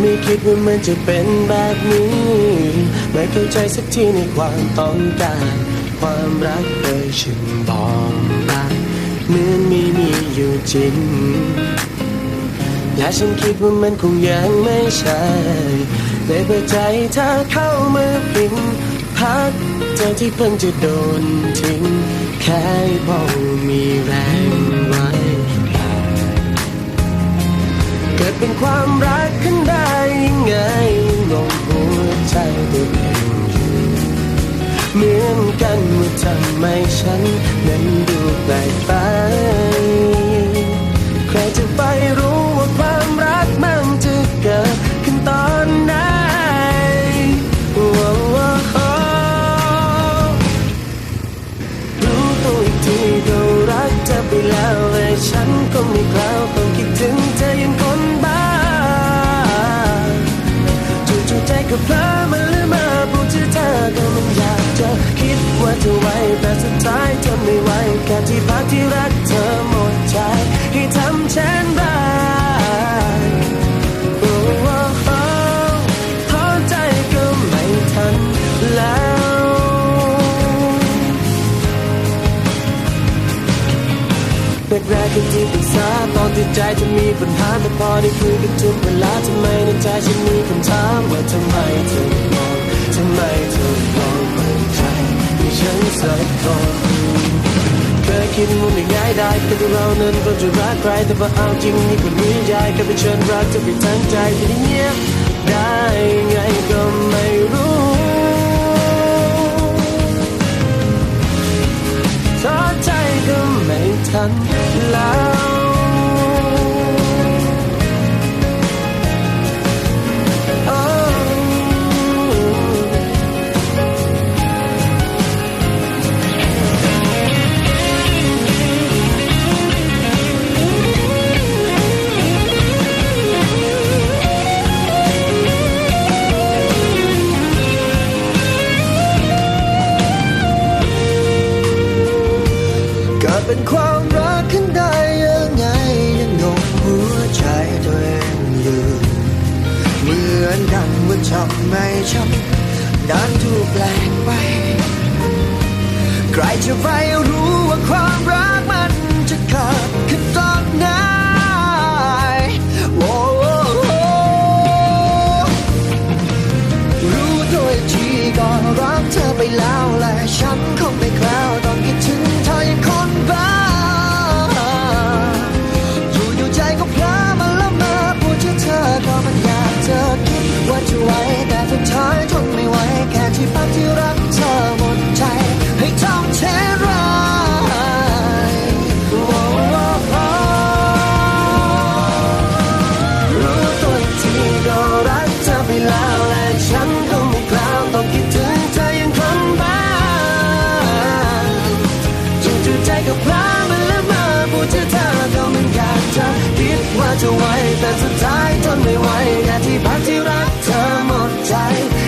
ไม่คิดว่ามันจะเป็นแบบนี้ ไม่เข้าใจสักทีในความต้องการ ความรักเคยฉันบอกรักเหมือนไม่มีอยู่จริง และฉันคิดว่ามันคงยังไม่ใช่เลยเปิดใจเธอเข้ามาพิงพักใจที่เพิ่งจะโดนทิ้ง แค่พอมีแรงไว้ เกิดเป็นความรักขึ้น ยังไงงงหัวใจตัวเองอยู่เหมือนกันว่าทำไมฉันนั้นดูแปลกไปใครจะไปรู้ ที่รักเธอหมดใจให้ทำเช่นไรโอ้โอ้โอ้อใจก็ไม่ทันแล้ว แรกๆก็ที่ปรึกษาตอนที่ใจจะมีปัญหาแต่พอได้คุยกันทุกเวลาทำไมในใจฉันมีคำถามว่าทำไมเธอมองทำไมเธอมองเปิดใจให้ฉันสักคน คิดว่าไม่ง่ายได้แค่ที่เรานั้นก็จะรักใครแต่พอเอาจริงนี่ก็มีใจแค่ไปเชิญรักจะไปทั้งใจที่เงียบได้ไงก็ไม่รู้ท้อใจก็ไม่ทันแล้ว เป็นความรักขึ้นได้ยังไงยังงงหัวใจตัวเองอยู่เหมือนกันว่าทำไมฉันดันถูกแปลงไป ใครจะไปรู้ว่าความรักมันจะขาดขึ้นตอนไหนโอ้โอ้โอ้รู้ตัวอีกทีก็รักเธอไปแล้วและฉัน